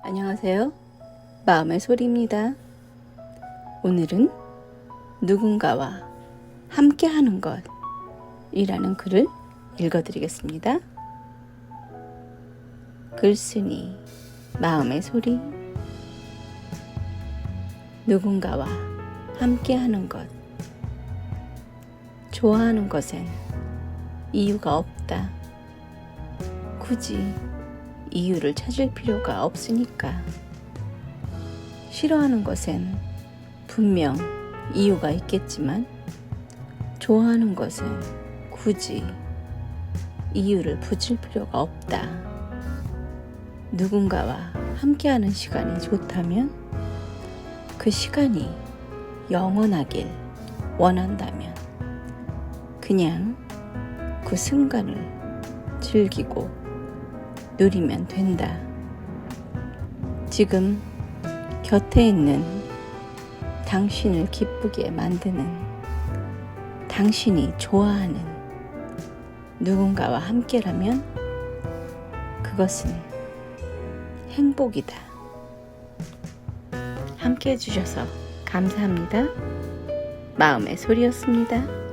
안녕하세요. 마음의 소리입니다. 오늘은 누군가와 함께 하는 것 이라는 글을 읽어드리겠습니다. 글쓴이 마음의 소리 누군가와 함께 하는 것 좋아하는 것엔 이유가 없다. 굳이 이유를 찾을 필요가 없으니까. 싫어하는 것엔 분명 이유가 있겠지만, 좋아하는 것은 굳이 이유를 붙일 필요가 없다. 누군가와 함께하는 시간이 좋다면, 그 시간이 영원하길 원한다면, 그냥 그 순간을 즐기고 누리면 된다. 지금 곁에 있는 당신을 기쁘게 만드는 당신이 좋아하는 누군가와 함께라면 그것은 행복이다. 함께 해주셔서 감사합니다. 마음의 소리였습니다.